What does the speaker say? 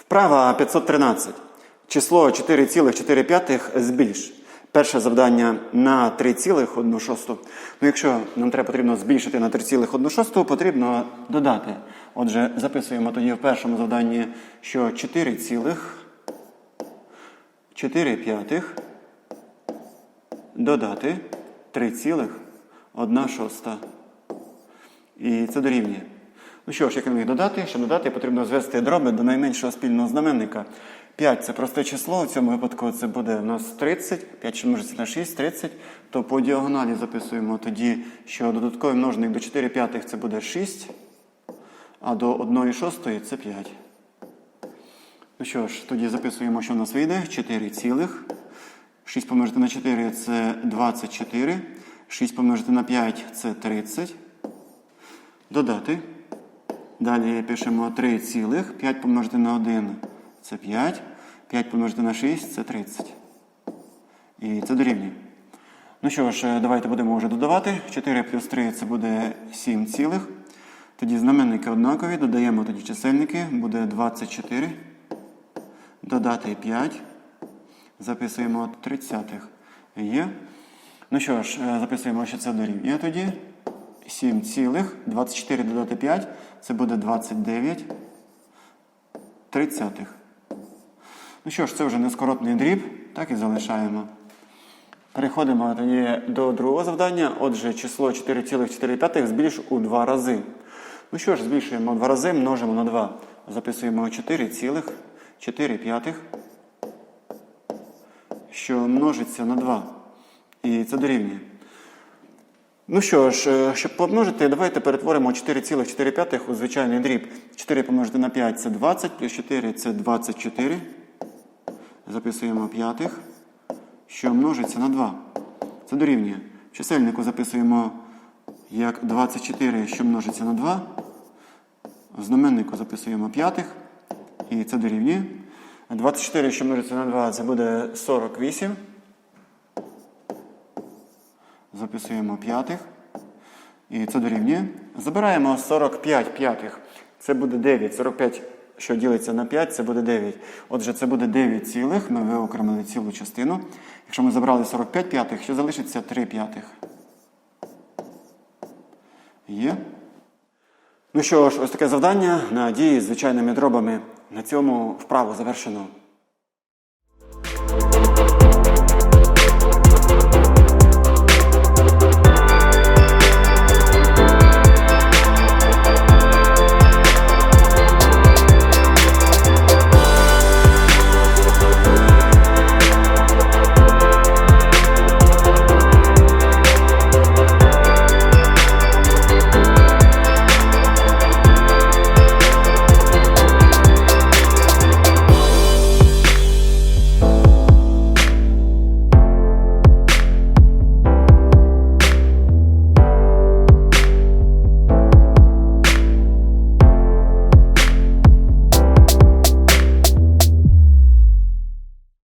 Вправа 513. Число 4,4 збільш. Перше завдання на 3,1. Ну, якщо нам треба потрібно збільшити на 3,1, потрібно додати. Отже, записуємо тоді в першому завданні, що 4,4 додати 3,1 шоста. І це дорівнює. Ну що ж, як їх додати? Щоб додати, потрібно звести дроби до найменшого спільного знаменника. 5 це просте число, в цьому випадку це буде у нас 30, 5 що множиться на 6, 30. То по діагоналі записуємо тоді, що додатковий множник до 4 п'ятих це буде 6, а до 1 шостої це 5. Ну що ж, тоді записуємо, що в нас вийде 4 цілих. 6 помножити на 4 це 24. 6 помножити на 5 це 30. Додати. Далі пишемо 3 цілих. 5 помножити на 1 це 5. 5 помножити на 6 це 30. І це дорівнює. Ну що ж, давайте будемо вже додавати. 4 плюс 3 це буде 7 цілих. Тоді знаменники однакові. Додаємо тоді чисельники. Буде 24. Додати 5. Записуємо 30. Є. Ну що ж, е, записуємо, що це дорівнює тоді. 7 цілих. 24 додати 5. Це буде 29 тридцятих. Ну що ж, це вже нескоротний дріб. Так і залишаємо. Переходимо тоді до другого завдання. Отже, число 4,4 збільш у два рази. Ну що ж, збільшуємо у два рази, множимо на 2. Записуємо 4,4 що множиться на 2. І це дорівнює. Ну що ж, е, щоб помножити, давайте перетворимо 4,4 у звичайний дріб. 4 помножити на 5 це 20, плюс 4 це 24. Записуємо п'ятих, що множиться на 2. Це дорівнює. В чисельнику записуємо як 24, що множиться на 2. В знаменнику записуємо п'ятих. І це дорівнює. 24, що множиться на 2, це буде 48. Записуємо п'ятих. І це дорівнює. Забираємо 45 п'ятих. Це буде 9. 45, що ділиться на 5, це буде 9. Отже, це буде 9 цілих. Ми виокремили цілу частину. Якщо ми забрали 45 п'ятих, що залишиться 3 п'ятих. Є. Ну що ж, ось таке завдання на дії з звичайними дробами. На цьому вправу завершено.